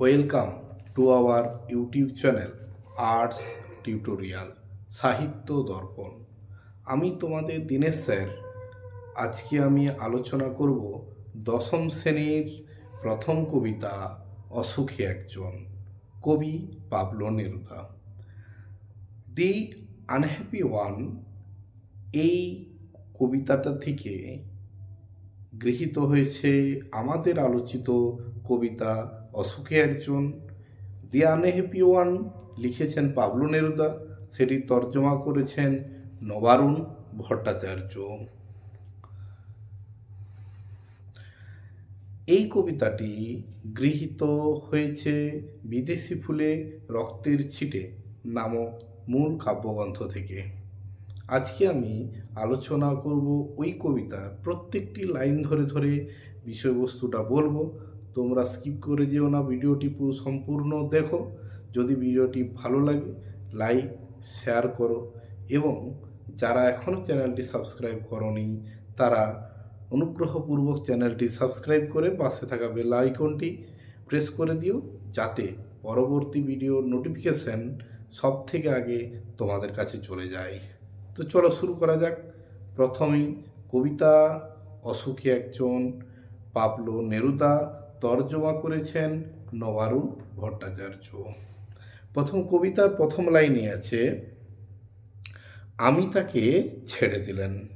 Welcome to our YouTube channel arts tutorial Sahitya Darpan আমি তোমাদের Dinesh sir. আজকে আমি আলোচনা করব দশম শ্রেণির প্রথম কবিতা, অসুখী একজন, কবি Pablo Neruda. The unhappy one এই কবিতাটা থেকে গৃহীত হয়েছে আমাদের আলোচিত কবিতা অসুখে একজন। দি আনহ্যাপি ওয়ান লিখেছেন পাবলো নেরুদা, সেটি তর্জমা করেছেন নবারুণ ভট্টাচার্য। এই কবিতাটি গৃহীত হয়েছে বিদেশি ফুলে রক্তের ছিটে নামক মূল কাব্যগ্রন্থ থেকে। আজকে আমি আলোচনা করব ওই কবিতার প্রত্যেকটি লাইন ধরে ধরে বিষয়বস্তুটা বলব। তোমরা স্কিপ করে যেও না, ভিডিওটি পুরো সম্পূর্ণ দেখো। যদি ভিডিওটি ভালো লাগে লাইক শেয়ার করো এবং যারা এখনও চ্যানেলটি সাবস্ক্রাইব করনি, তারা অনুগ্রহপূর্বক চ্যানেলটি সাবস্ক্রাইব করে পাশে থাকা বেল আইকনটি প্রেস করে দিও, যাতে পরবর্তী ভিডিও নোটিফিকেশান সব থেকে আগে তোমাদের কাছে চলে যায়। তো চলো শুরু করা যাক। প্রথমেই কবিতা, অসুখী একজন, পাবলো নেরুদা, তর্জমা করেছেন নবারুণ ভট্টাচার্য। প্রথম কবিতার প্রথম লাইনে আছে, আমি তাকে ছেড়ে দিলেন।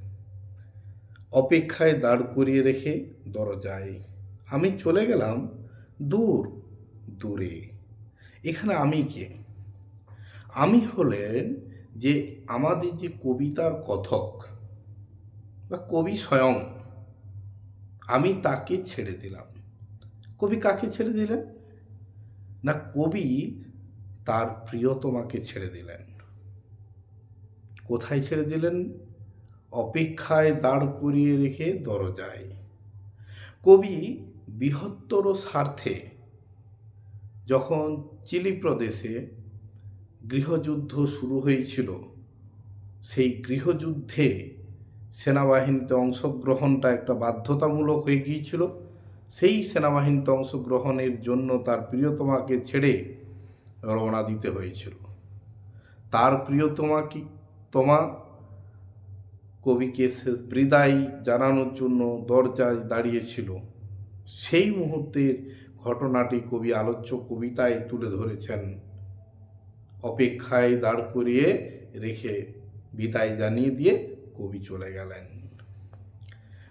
অপেক্ষায় দাঁড় করিয়ে রেখে দরজায়। আমি চলে গেলাম দূর, দূরে। এখানে আমি কে? আমি হলেন যে আমাদের যে কবিতার কথক বা কবি স্বয়ং, আমি তাকে ছেড়ে দিলাম। কবি কাকে ছেড়ে দিলেন? না, কবি তার প্রিয়তমাকে ছেড়ে দিলেন। কোথায় ছেড়ে দিলেন? অপেক্ষায় দাঁড় করিয়ে রেখে দরজায়। কবি বৃহত্তর স্বার্থে যখন চিলি প্রদেশে গৃহযুদ্ধ শুরু হয়েছিল। সেই গৃহযুদ্ধে সেনাবাহিনীতে অংশগ্রহণটা একটা বাধ্যতামূলক হয়ে গিয়েছিল। সেই সেনাবাহিনীতে অংশগ্রহণের জন্য তার প্রিয়তমাকে ছেড়ে রওনা দিতে হয়েছিল। তার প্রিয়তমা কি, তোমা? কবিকে শেষ বিদায় জানানোর জন্য দরজায় দাঁড়িয়েছিল। সেই মুহূর্তের ঘটনাটি কবি আলোচ্য কবিতায় তুলে ধরেছেন। অপেক্ষায় দাঁড় করিয়ে রেখে বিদায় জানিয়ে দিয়ে কবি চলে গেলেন।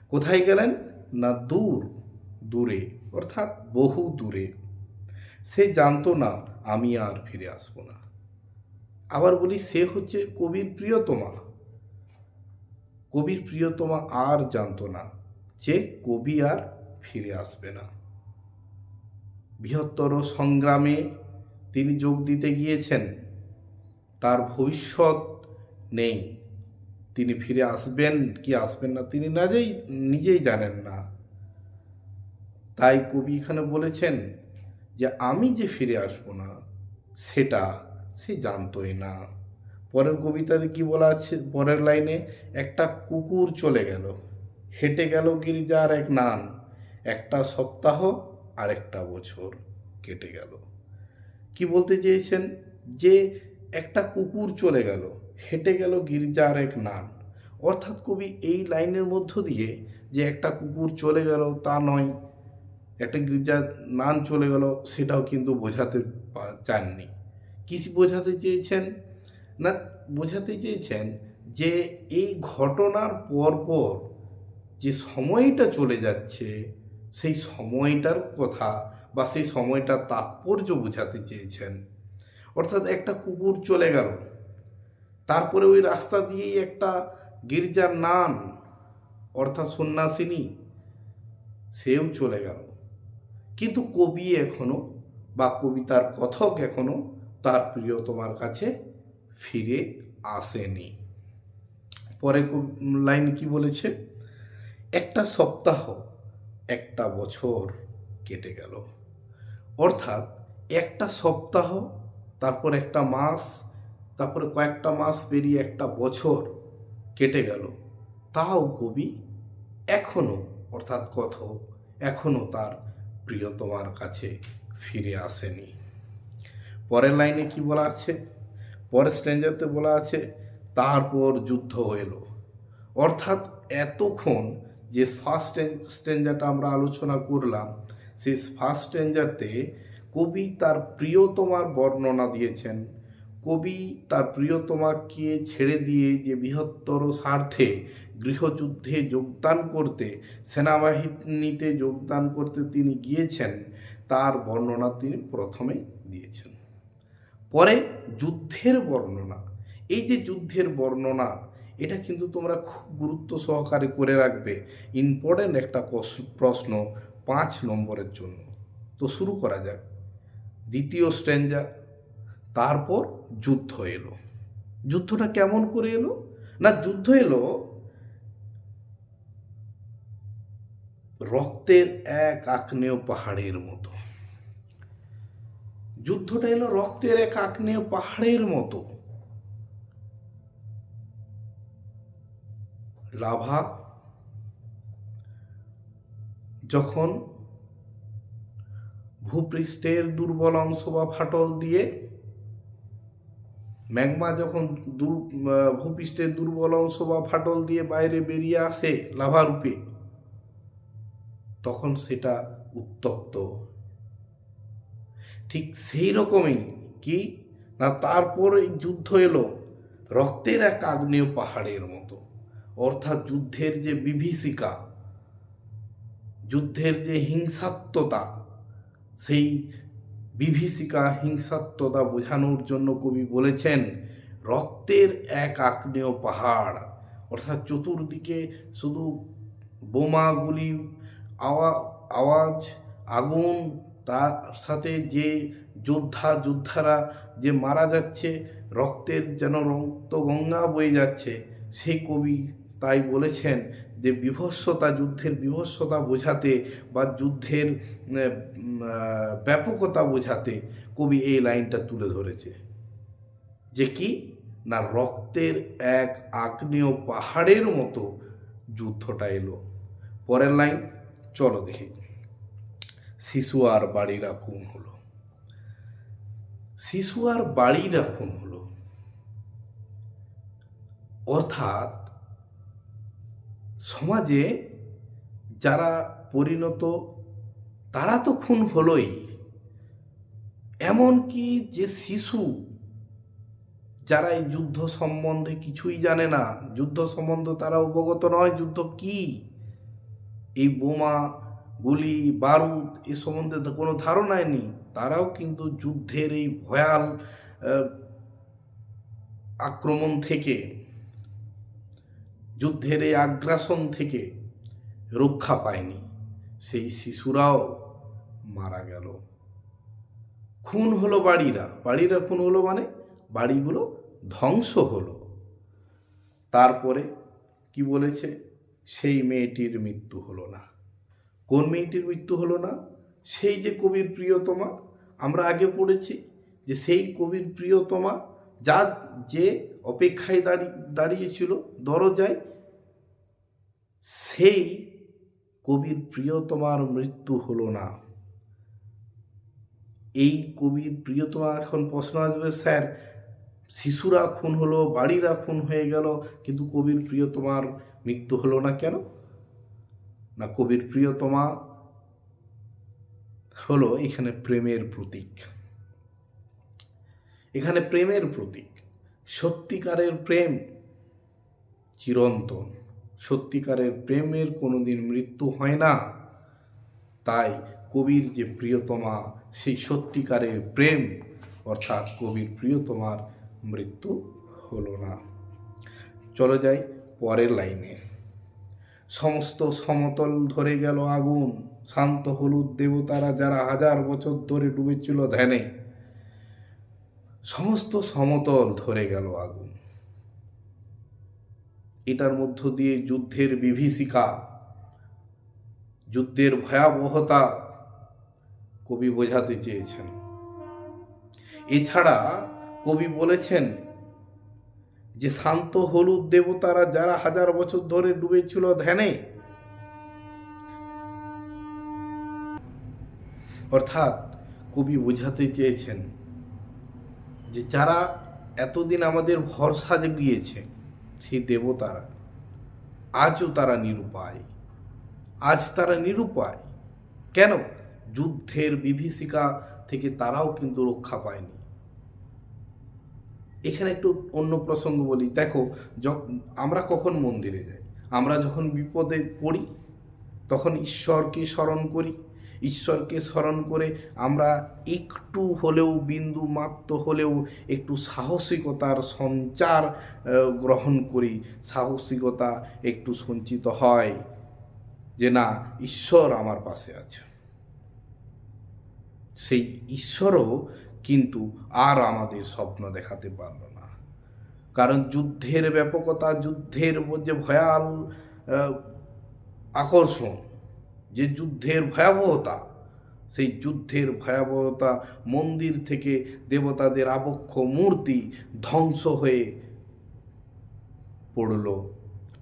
কোথায় গেলেন? না দূর, দূরে, অর্থাৎ বহু দূরে। সে জানতো না, আমি আর ফিরে আসব না। আবার বলি, সে হচ্ছে কবির প্রিয়তমা। কবির প্রিয়তমা আর জানতো না যে কবি আর ফিরে আসবে না। বৃহত্তর সংগ্রামে তিনি যোগ দিতে গিয়েছেন, তার ভবিষ্যৎ নেই। তিনি ফিরে আসবেন কি আসবেন না তিনি নিজেই নিজেই জানেন না। তাই কবি এখানে বলেছেন যে, আমি যে ফিরে আসব না, সেটা সে জানতোই না। পরের কবিতাতে কি বলা আছে, পরের লাইনে, একটা কুকুর চলে গেল, হেঁটে গেল গির্জার এক নান একটা সপ্তাহ আর একটা বছর কেটে গেল। কি বলতে চেয়েছেন? যে একটা কুকুর চলে গেল, হেঁটে গেল গির্জার এক নান। অর্থাৎ কবি, এই লাইনের মধ্য দিয়ে যে একটা কুকুর চলে গেল তা নয়, একটা গির্জার নান চলে গেল, সেটাও কিন্তু বোঝাতে চাননি। কি বোঝাতে চেয়েছেন? না, বোঝাতে চেয়েছেন যে এই ঘটনার পরপর যে সময়টা চলে যাচ্ছে, সেই সময়টার কথা বা সেই সময়টার তাৎপর্য বোঝাতে চেয়েছেন। অর্থাৎ একটা কুকুর চলে গেল। তারপরে ওই রাস্তা দিয়েই একটা গির্জার নান অর্থাৎ সন্ন্যাসিনী, সেও চলে গেল। কিন্তু কবি এখনও বা কবিতার কথক এখনও তার প্রিয়তমার কাছে ফিরে আসেনি। পরে লাইন কি বলেছে? একটা সপ্তাহ, একটা বছর কেটে গেল। অর্থাৎ একটা সপ্তাহ, তারপর একটা মাস, তারপরে কয়েকটা মাস পেরিয়ে একটা বছর কেটে গেল। তাও কবি এখনও, অর্থাৎ কথক, এখনও তার প্রিয়তমার কাছে ফিরে আসেনি। পরের লাইনে কি বলা আছে? পরের স্ট্রেঞ্জারতে বলা আছে, তারপর যুদ্ধ এলো। অর্থাৎ এতক্ষণ যে ফার্স্ট স্ট্রেঞ্জারটা আমরা আলোচনা করলাম সেই ফার্স্ট স্ট্রেঞ্জারতে কবি তার প্রিয়তমার বর্ণনা দিয়েছেন। কবি তার প্রিয়তমাকে ছেড়ে দিয়ে যে বৃহত্তর স্বার্থে গৃহযুদ্ধে যোগদান করতে, সেনাবাহিনীতে যোগদান করতে তিনি গিয়েছেন, তার বর্ণনা তিনি প্রথমে দিয়েছেন। পরে যুদ্ধের বর্ণনা। এই যে যুদ্ধের বর্ণনা, এটা কিন্তু তোমরা খুব গুরুত্ব সহকারে করে রাখবে। ইম্পর্ট্যান্ট একটা প্রশ্ন পাঁচ নম্বরের জন্য। তো শুরু করা যাক। দ্বিতীয় স্ট্রেঞ্জার তারপর যুদ্ধ এলো। যুদ্ধটা কেমন করে এলো? না, যুদ্ধ এলো রক্তের এক আগ্নেয় পাহাড়ের মতো। যুদ্ধটা এলো রক্তের এক আগ্নেয় পাহাড়ের মতো। লাভা যখন ভূপৃষ্ঠের দুর্বল অংশ বা ফাটল দিয়ে ম্যাগমা যখন দু ভূপৃষ্ঠের দুর্বল অংশ বা ফাটল দিয়ে বাইরে বেরিয়ে আসে লাভা রূপে তখন সেটা উত্তপ্ত। ঠিক সেই রকমই কি? না, তারপরে যুদ্ধ এলো, রক্তের এক আগ্নেয় পাহাড়ের মতো। অর্থাৎ যুদ্ধের যে বিভীষিকা যুদ্ধের যে হিংসাত্মতা, সেই বিভীষিকা হিংসাত্মতা বোঝানোর জন্য কবি বলেছেন, রক্তের এক আগ্নেয় পাহাড়। অর্থাৎ চতুর্দিকে শুধু বোমাগুলি, আওয়া, আওয়াজ, আগুন, তার সাথে যে যোদ্ধা, যোদ্ধারা যে মারা যাচ্ছে, রক্তের যেন রক্ত গঙ্গা বয়ে যাচ্ছে, সেই কবি তাই বলেছেন যে বিভৎসতা, যুদ্ধের বিভৎসতা বোঝাতে বা যুদ্ধের ব্যাপকতা বোঝাতে কবি এই লাইনটা তুলে ধরেছে। যে কি? না, রক্তের এক আগ্নেয় পাহাড়ের মতো যুদ্ধটা এলো। পরের লাইন, চলো দেখি। শিশু আর বাড়িরা খুন হলো। শিশু আর বাড়িরা খুন হলো। অর্থাৎ সমাজে যারা পরিণত, তারা তো খুন হলোই। এমনকি যে শিশু, যারা এই যুদ্ধ সম্বন্ধে কিছুই জানে না, যুদ্ধ সম্বন্ধে তারা অবগত নয়, যুদ্ধ কি? এই বোমা, গুলি, বারুদ, এ সম্বন্ধে তো কোনো ধারণাই নেই। তারাও কিন্তু যুদ্ধের এই ভয়াল আক্রমণ থেকে যুদ্ধের এই আগ্রাসন থেকে রক্ষা পায়নি। সেই শিশুরাও মারা গেল। খুন হলো বাড়িরা। বাড়িরা খুন হলো মানে বাড়িগুলো ধ্বংস হলো। তারপরে কি বলেছে? সেই মেয়েটির মৃত্যু হলো না। কোন মেয়েটির মৃত্যু হলো না? সেই যে কবির প্রিয়তমা, আমরা আগে পড়েছি যে সেই কবির প্রিয়তমা যা যে অপেক্ষায় দাঁড়িয়ে দাঁড়িয়েছিল, দরজায়। সেই কবির প্রিয়তমার মৃত্যু হলো না। এই কবির প্রিয়তমা এখন প্রশ্ন আসবে, স্যার, শিশুরা খুন হলো, বাড়িরা খুন হয়ে গেল, কিন্তু কবির প্রিয়তমার মৃত্যু হলো না কেন? না, কবির প্রিয়তমা হলো এখানে প্রেমের প্রতীক। এখানে প্রেমের প্রতীক। সত্যিকারের প্রেম চিরন্তন। সত্যিকারের প্রেমের কোনোদিন মৃত্যু হয় না। তাই কবির যে প্রিয়তমা, সেই সত্যিকারের প্রেম, অর্থাৎ কবির প্রিয়তমার মৃত্যু হলো না। চলে যাই পরের লাইনে। সমস্ত সমতল ধরে গেল আগুন, শান্ত হলুদ দেবতারা যারা হাজার বছর ধরে ডুবেছিল ধ্যানে। সমস্ত সমতল ধরে গেল আগুন। এটার মধ্য দিয়ে যুদ্ধের বিভীষিকা, যুদ্ধের ভয়াবহতা কবি বোঝাতে চেয়েছেন। এছাড়া কবি বলেছেন যে, শান্ত হলুদ দেবতারা যারা হাজার বছর ধরে ডুবেছিল ধ্যানে, অর্থাৎ কবি বোঝাতে চেয়েছেন যে যারা এতদিন আমাদের ভরসা গিয়েছে সেই দেবতারা, আজও তারা নিরুপায়। আজ তারা নিরুপায়। কেন? যুদ্ধের বিভীষিকা থেকে তারাও কিন্তু রক্ষা পায়নি। এখানে একটু অন্য প্রসঙ্গ বলি। দেখো আমরা কখন মন্দিরে যাই? আমরা যখন বিপদে পড়ি, তখন ঈশ্বরকে স্মরণ করি। ঈশ্বরকে স্মরণ করে আমরা একটু হলেও বিন্দু মাত্র হলেও একটু সাহসিকতার সঞ্চার গ্রহণ করি। সাহসিকতা একটু সঞ্চিত হয় যে না, ঈশ্বর আমার পাশে আছে। সেই ঈশ্বরও কিন্তু আর আমাদের স্বপ্ন দেখাতে পারল না। কারণ যুদ্ধের ব্যাপকতা, যুদ্ধের যে ভয়াল আকর্ষণ যে যুদ্ধের ভয়াবহতা, সেই যুদ্ধের ভয়াবহতা মন্দির থেকে দেবতাদের আবক্ষ মূর্তি ধ্বংস হয়ে পড়ল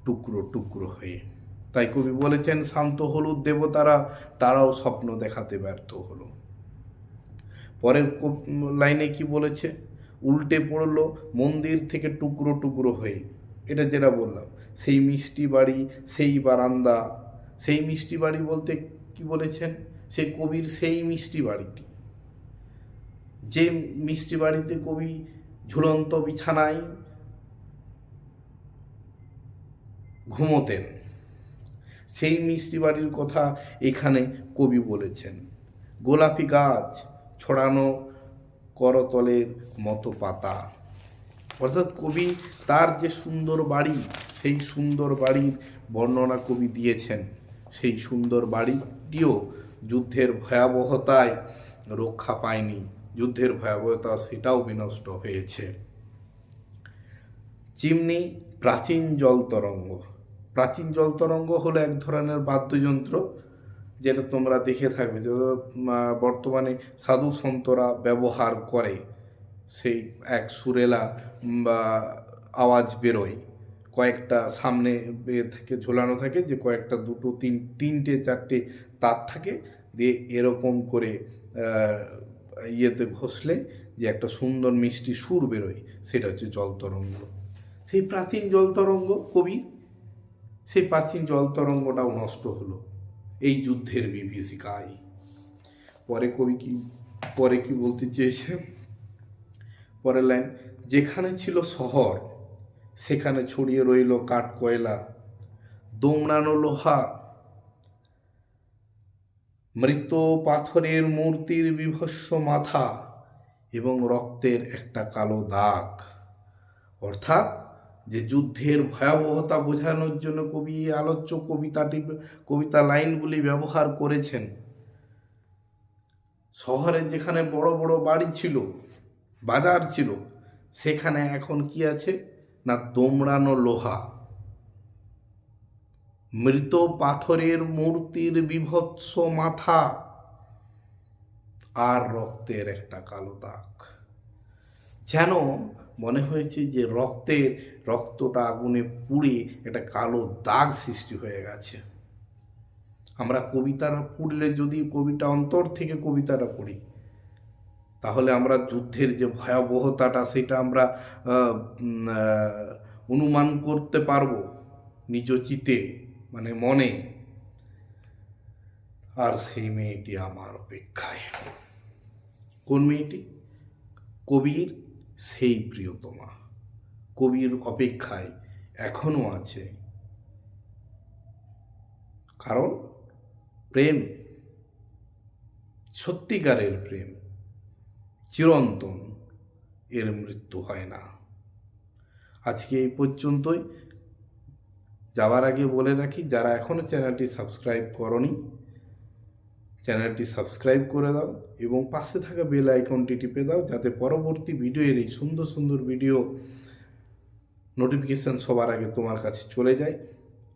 টুকরো টুকরো হয়ে। তাই কবি বলেছেন, শান্ত হলুদ দেবতারা, তারাও স্বপ্ন দেখাতে ব্যর্থ হলো। পরের লাইনে কি বলেছে? উল্টে পড়ল মন্দির থেকে টুকরো টুকরো হয়ে। এটা যেটা বললাম, সেই মিষ্টি বাড়ি, সেই বারান্দা সেই মিষ্টি বাড়ি বলতে কি বলেছেন? সেই কবির সেই মিষ্টি বাড়িটি। যে মিষ্টি বাড়িতে কবি ঝুলন্ত বিছানায় ঘুমোতেন, সেই মিষ্টি বাড়ির কথা এখানে কবি বলেছেন। গোলাপি গাছ ছড়ানো করতলের মতো পাতা। অর্থাৎ কবি তার যে সুন্দর বাড়ি, সেই সুন্দর বাড়ির বর্ণনা কবি দিয়েছেন। সেই সুন্দর বাড়িটিও যুদ্ধের ভয়াবহতায় রক্ষা পায়নি। যুদ্ধের ভয়াবহতা সেটাও বিনষ্ট হয়েছে। চিমনি প্রাচীন জল তরঙ্গ। প্রাচীন জল তরঙ্গ হলো এক ধরনের বাদ্যযন্ত্র যেটা তোমরা দেখে থাকবে বর্তমানে সাধু সন্তরা ব্যবহার করে। সেই এক সুরেলা বা, আওয়াজ বেরোয়। কয়েকটা সামনে থেকে ঝোলানো থাকে, যে কয়েকটা দুটো, তিন, তিনটে, চারটে তার থাকে, দিয়ে এরকম করে ইয়েতে ঘষলে যে একটা সুন্দর মিষ্টি সুর বেরোয়, সেটা হচ্ছে জলতরঙ্গ সেই প্রাচীন জলতরঙ্গ কবি, সেই প্রাচীন জলতরঙ্গটাও নষ্ট হলো, এই যুদ্ধের বিভীষিকায়। পরে কবি কি, পরে কি বলতে চেয়েছে? পরের লাইন, যেখানে ছিল শহর সেখানে ছড়িয়ে রইল কাঠ কয়লা, দোমড়ানো লোহা, মৃত পাথরের মূর্তির বিভস্ম মাথা এবং রক্তের একটা কালো দাগ। অর্থাৎ যে যুদ্ধের ভয়াবহতা বোঝানোর জন্য কবি আলোচ্য কবিতাটি, কবিতা লাইনগুলি ব্যবহার করেছেন। শহরে যেখানে বড় বড় বাড়ি ছিল, বাজার ছিল, সেখানে এখন কি আছে? না দোমড়ানো লোহা। মৃত পাথরের মূর্তির বিভৎস মাথা আর রক্তের একটা কালো দাগ। যেন মনে হয়েছে যে রক্তের, রক্তটা আগুনে পুড়ে একটা কালো দাগ সৃষ্টি হয়ে গেছে। আমরা কবিতাটা পড়লে যদি কবিতা অন্তর থেকে কবিতাটা পড়ি তাহলে আমরা যুদ্ধের যে ভয়াবহতাটা সেটা আমরা অনুমান করতে পারব নিজ চিতে মানে মনে। আর সেই মেয়েটি আমার অপেক্ষায়। কোন মেয়েটি? কবির? সেই প্রিয়তমা। কবির অপেক্ষায় এখনও আছে। কারণ প্রেম। সত্যিকারের প্রেম। চিরন্তন এর মৃত্যু হয় না। আজকে এই পর্যন্তই। যাওয়ার আগে বলে রাখি, যারা এখনও চ্যানেলটি সাবস্ক্রাইব করনি, চ্যানেলটি সাবস্ক্রাইব করে দাও এবং পাশে থাকা বেল আইকনটি টিপে দাও যাতে পরবর্তী ভিডিওর এই সুন্দর সুন্দর ভিডিও নোটিফিকেশান সবার আগে তোমার কাছে চলে যায়।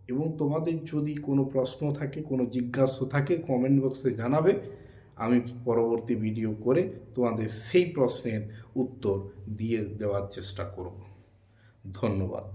এবং তোমাদের যদি কোনো প্রশ্ন থাকে, কোনো জিজ্ঞাসা থাকে কমেন্ট বক্সে জানাবে। আমি পরবর্তী ভিডিও করে তোমাদের সেই প্রশ্নের উত্তর দিয়ে দেওয়ার চেষ্টা করব। ধন্যবাদ।